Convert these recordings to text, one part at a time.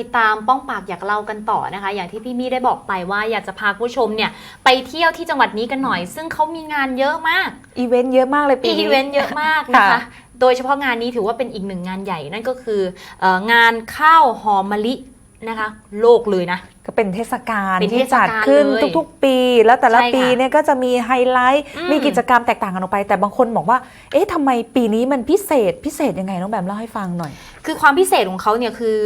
ติดตามป้องปากอยากเล่ากันต่อนะคะ อย่างที่พี่มี่ได้บอกไปว่าอยากจะพาคุณผู้ชมเนี่ยไปเที่ยวที่จังหวัดนี้กันหน่อย ซึ่งเขามีงานเยอะมากอีเวนต์เยอะมากเลยปีอีนี้เวนต์เยอะมากนะคะค่ะโดยเฉพาะงานนี้ถือว่าเป็นอีกหนึ่งงานใหญ่นั่นก็คือเอองานข้าวหอมมะลิ นะคะ โลกเลยนะ ก็เป็นเทศกาลเป็นเทที่ศจัดกาลขึ้นเลยทุกๆ ปี แล้วแต่ละใช่ค่ะปีเนี่ยก็จะมีไฮไลท์อืม มีกิจกรรมแตกต่างกันออกไป แต่บางคนบอกว่า เอ๊ะทำไมปีนี้มันพิเศษพิเศษยังไงน้องแบมเล่าให้ฟังหน่อย คือความพิเศษของเขาเนี่ยคือ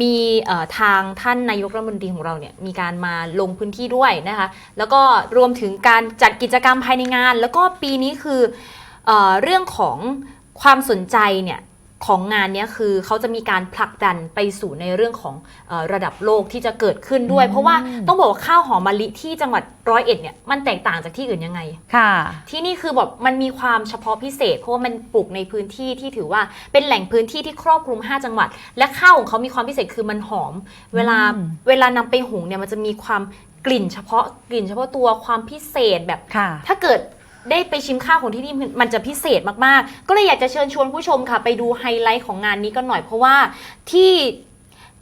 มีเอ่อทางท่านนายกรัฐมนตรีของเราเนี่ยมีการมาลงพื้นที่ด้วยนะคะแล้วก็รวมถึงการจัดกิจกรรมภายในงาน แล้วก็ปีนี้คือเออเรื่องของความสนใจเนี่ย ของงานเนี้ยคือเขาจะมีการผลักดันไปสู่ในเรื่องของเออระดับโลกที่จะเกิดขึ้นด้วยอืมเพราะว่าต้องบอกว่าข้าวหอมมะลิที่จังหวัดร้อยเอ็ดเนี่ยมันแตกต่างจากที่อื่นยังไง ค่ะ ที่นี่คือแบบมันมีความเฉพาะพิเศษ เพราะว่ามันปลูกในพื้นที่ที่ถือว่าเป็นแหล่งพื้นที่ที่ครอบคลุม 5 จังหวัด และข้าวของเขามีความพิเศษคือมันหอม เวลาอืม เวลานำไปหุงเนี่ยมันจะมีความกลิ่นเฉพาะกลิ่นเฉพาะตัวความพิเศษแบบ ค่ะ ถ้าเกิด ได้ไปชิมข้าวของที่นี่มันจะพิเศษมากๆ ก็เลยอยากจะเชิญชวนผู้ชมค่ะ ไปดูไฮไลท์ของงานนี้กันหน่อยเพราะว่าที่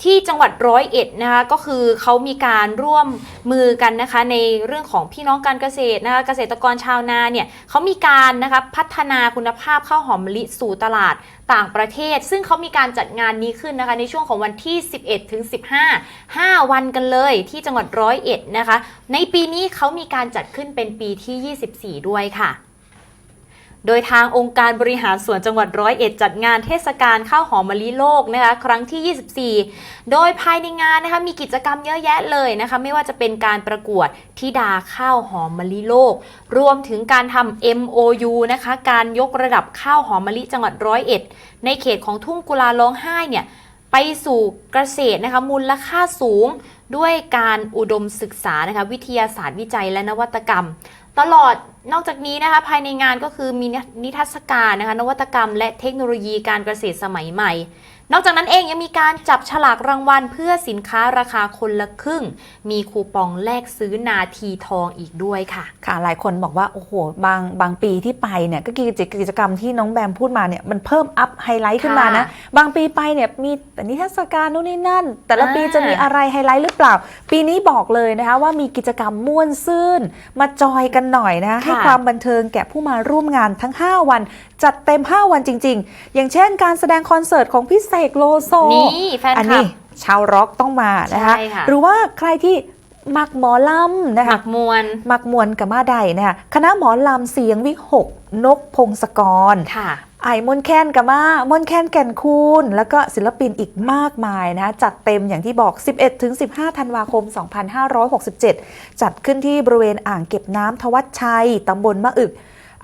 ที่จังหวัดร้อยเอ็ดนะคะก็คือเขามีการร่วมมือกันนะคะในเรื่องของพี่น้องการเกษตรนะคะเกษตรกรชาวนาเนี่ยเขามีการนะคะพัฒนาคุณภาพข้าวหอมมะลิสู่ตลาดต่างประเทศ ซึ่งเขามีการจัดงานนี้ขึ้นนะคะในช่วงของวันที่ 11 ถึง 15 5 วันกันเลยที่จังหวัดร้อยเอ็ดนะคะในปีนี้เขามีการจัดขึ้นเป็นปีที่ 24 ด้วยค่ะ โดยทางองค์การบริหารส่วนจังหวัดร้อยเอ็ดจัดงานเทศกาลข้าวหอมมะลิโลกนะคะครั้งที่ 24 โดยภายในงานนะคะมีกิจกรรมเยอะแยะเลยนะคะไม่ว่าจะเป็นการประกวดทิดาข้าวหอมมะลิโลก รวมถึงการทำ MOU นะคะการยกระดับข้าวหอมมะลิจังหวัดร้อยเอ็ดในเขตของทุ่งกุลาร้องไห้เนี่ย ไปสู่เกษตรนะคะมูลค่าสูงด้วยการอุดมศึกษานะคะวิทยาศาสตร์วิจัยและนวัตกรรม ตลอดนอกจากนี้นะคะภายในงานก็คือมีนิทรรศการนะคะนวัตกรรม และเทคโนโลยีการเกษตรสมัยใหม่ นอกจากนั้นเองยังมีการจับฉลากรางวัลเพื่อสินค้าราคาคนละครึ่ง มีคูปองแลกซื้อนาทีทองอีกด้วยค่ะ ค่ะ หลายคนบอกว่า โอ้โห บางบางปีที่ไปเนี่ยก็กิจกิจกรรมที่น้องแบมพูดมาเนี่ยมันเพิ่มอัพไฮไลท์ขึ้นมานะ บางปีไปเนี่ยมีแต่นิทรรศการนู่นนี่นั่น แต่ละปีอ่าจะมีอะไรไฮไลท์หรือเปล่า ปีนี้บอกเลยนะคะว่ามีกิจกรรมม่วนซื่น มาจอยกันหน่อยนะคะให้ความบันเทิงแก่ผู้มาร่วมงานทั้ง 5 วัน จัดเต็ม 5 วันจริง ๆ อย่างเช่น การแสดงคอนเสิร์ตของพี่เสกโลโซนี่แฟนอันคลันี้บชาวร็อกต้องมานะคะใช่ค่ะหรือว่าใครที่มักหมอลำนะหมัคะกมวลมักมวนกับมาใดนะคะคณะหมอลำเสียงวิหกนกพงศกรค่ะไอ้มนต์แคนกับมามนต์แคนแก่นคูณ แล้วก็ศิลปินอีกมากมายนะ จัดเต็มอย่างที่บอก 11-15 ธันวาคม 2567 จัดขึ้นที่บริเวณอ่างเก็บน้ำทวัดชัยตำบลมะอึก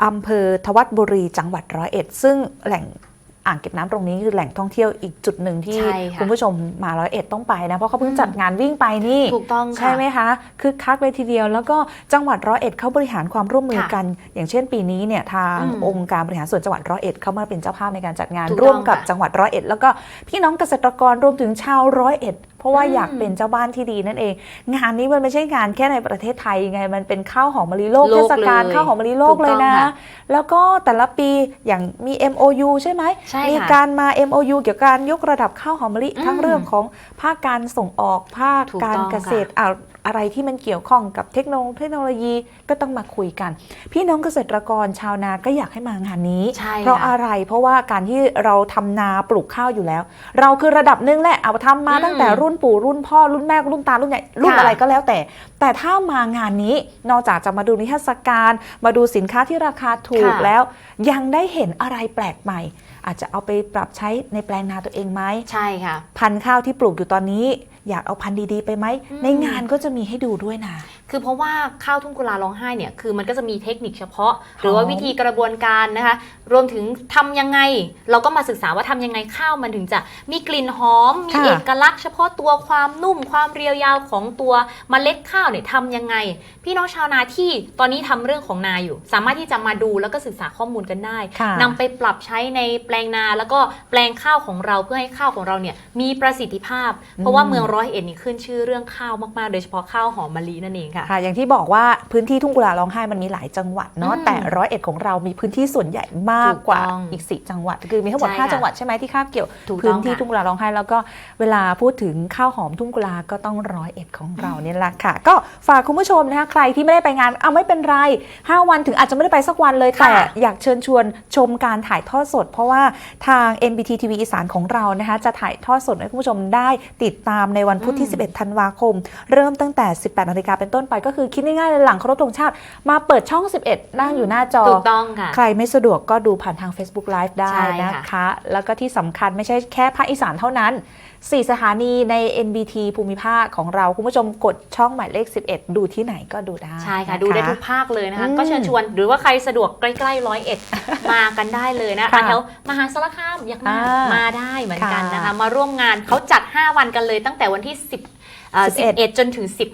อำเภอทวัดบุรีจังหวัดร้อยเอ็ด ซึ่งแหล่ง อ่างเก็บน้ำตรงนี้คือแหล่งท่องเที่ยวอีกจุดหนึ่งที่ใช่ค่ะคุณผู้ชมมาร้อยเอ็ดต้องไปนะเพราะเขาเพิ่งจัดงานวิ่งไปนี่ถูกต้องค่ะใช่ไหมคะคือคักเลยทีเดียว แล้วก็จังหวัดร้อยเอ็ดเขาบริหารความร่วมมือค่ะกัน อย่างเช่นปีนี้เนี่ยทางอืมองค์การบริหารส่วนจังหวัดร้อยเอ็ดเข้ามาเป็นเจ้าภาพในการจัดงานถูกต้องร่วมกับค่ะจังหวัดร้อยเอ็ดแล้วก็พี่น้องเกษตรกรรวมถึงชาวร้อยเอ็ดเพ ราะว่าอืมอยากเป็นเจ้าบ้านที่ดีนั่นเอง งานนี้มันไม่ใช่งานแค่ในประเทศไทยไงมันเป็นข้าวหอมมะลิโลกโลกเทศกาลเลยข้าวหอมมะลิโลกถูกเลยต้องนะค่ะแล้วก็แต่ละปีอย่างมี MOU ใช่ไหมใช่ค่ะมีการมา MOU เกี่ยวกับการยกระดับข้าวหอมมะลิอืมทั้งเรื่องของภาคการส่งออกภาคถูกการต้องเกษตร อะอะไรที่มันเกี่ยวข้องกับเทคโนโลยีเทคโนโลยีก็ต้องมาคุยกัน พี่น้องเกษตรกรชาวนาก็อยากให้มางานนี้ใช่เพราะค่ะอะไรเพราะว่าการที่เราทำนาปลูกข้าวอยู่แล้ว เราคือระดับหนึงแหละเอาทำมาอืมตั้งแต่รุ่นปู่รุ่นพ่อรุ่นแม่รุ่นตารุ่นใหญ่รุ่นค่ะอะไรก็แล้วแต่ แต่ถ้ามางานนี้นอกจากจะมาดูนิทรรศการ มาดูสินค้าที่ราคาถูกค่ะแล้ว ยังได้เห็นอะไรแปลกใหม่ อาจจะเอาไปปรับใช้ในแปลงนาตัวเองไหมใช่ค่ะพันธุ์ข้าวที่ปลูกอยู่ตอนนี้ อยากเอาพันธุ์ดีๆ ไปไหมอืมในงานก็จะมีให้ดูด้วยนะ คือเพราะว่าข้าวทุ่งกุลาร้องไห้เนี่ยคือมันก็จะมีเทคนิคเฉพาะ หรือว่าวิธีกระบวนการนะคะ รวมถึงทำยังไง เราก็มาศึกษาว่าทำยังไงข้าวมันถึงจะมีกลิ่นหอม มีค่ะเอกลักษณ์เฉพาะตัวความนุ่มความเรียวยาวของตัวเมล็ดข้าวเนี่ยทำยังไง พี่น้องชาวนาที่ตอนนี้ทำเรื่องของนาอยู่ สามารถที่จะมาดูแล้วก็ศึกษาข้อมูลกันได้ค่ะนำไปปรับใช้ในแปลงนาแล้วก็แปลงข้าวของเราเพื่อให้ข้าวของเราเนี่ยมีประสิทธิภาพ เพราะว่าเมืองร้อยเอ็ดนี่ขึ้นชื่อเรื่องข้าวมากๆ โดยเฉพาะข้าวหอมมะลินั่นเองค่ะค่ะ ค่ะอย่างที่บอกว่าพื้นที่ทุ่งกุลาร้องไห้มันมีหลายจังหวัดเนาะอืมแต่ร้อยเอ็ดของเรามีพื้นที่ส่วนใหญ่มากกว่าถูกต้องอีกสี่จังหวัด คือมีทั้งหมดใช่ห้าค่ะจังหวัดใช่ไหมที่คาบเกี่ยวถูกต้องพื้นที่ค่ะทุ่งกุลาร้องไห้แล้วก็เวลาพูดถึงข้าวหอมทุ่งกุลาก็ต้องร้อยเอ็ดของเราเนี่ยแหละค่ะ ก็ฝากคุณผู้ชมนะคะใครที่ไม่ได้ไปงานเอาไม่เป็นไร5วันถึงอาจจะไม่ได้ไปสักวันเลยค่ะ แต่อยากเชิญชวนชมการถ่ายทอดสด เพราะว่าทาง NBT TV อีสานของเรานะคะจะถ่ายทอดสดให้คุณผู้ชมได้ติดตามในวันพุธที่ 11 ธันวาคม เริ่มตั้งแต่ 18นาฬิกาเป็นต้นไปก็คือคิดง่ายๆเลยหลังเคารพธงชาติ มาเปิดช่อง 11 นั่งอยู่หน้าจอ ถูกต้องค่ะ ใครไม่สะดวกก็ดูผ่านทาง Facebook Live ได้ใช่นะค่ะคะ แล้วก็ที่สำคัญไม่ใช่แค่ภาคอีสานเท่านั้น 4 สถานีใน NBT ภูมิภาคของเรา คุณผู้ชมกดช่องหมายเลข 11 ดูที่ไหนก็ดูได้ ใช่ค่ะนดูได้ทุกภาคเลยนะคะอืมก็เชิญชวนหรือว่าใครสะดวกใกล้ๆร้อยเอ็ดมากันได้เลยนะค่ะแถวมหาสารคามอยากมาอ่ามมาได้เหมือนกันนะคะค่ะมาร่วมงานเขาจัด 5 วันกันเลยตั้งแต่วันที่ 10เอ่อ11 11 จนถึง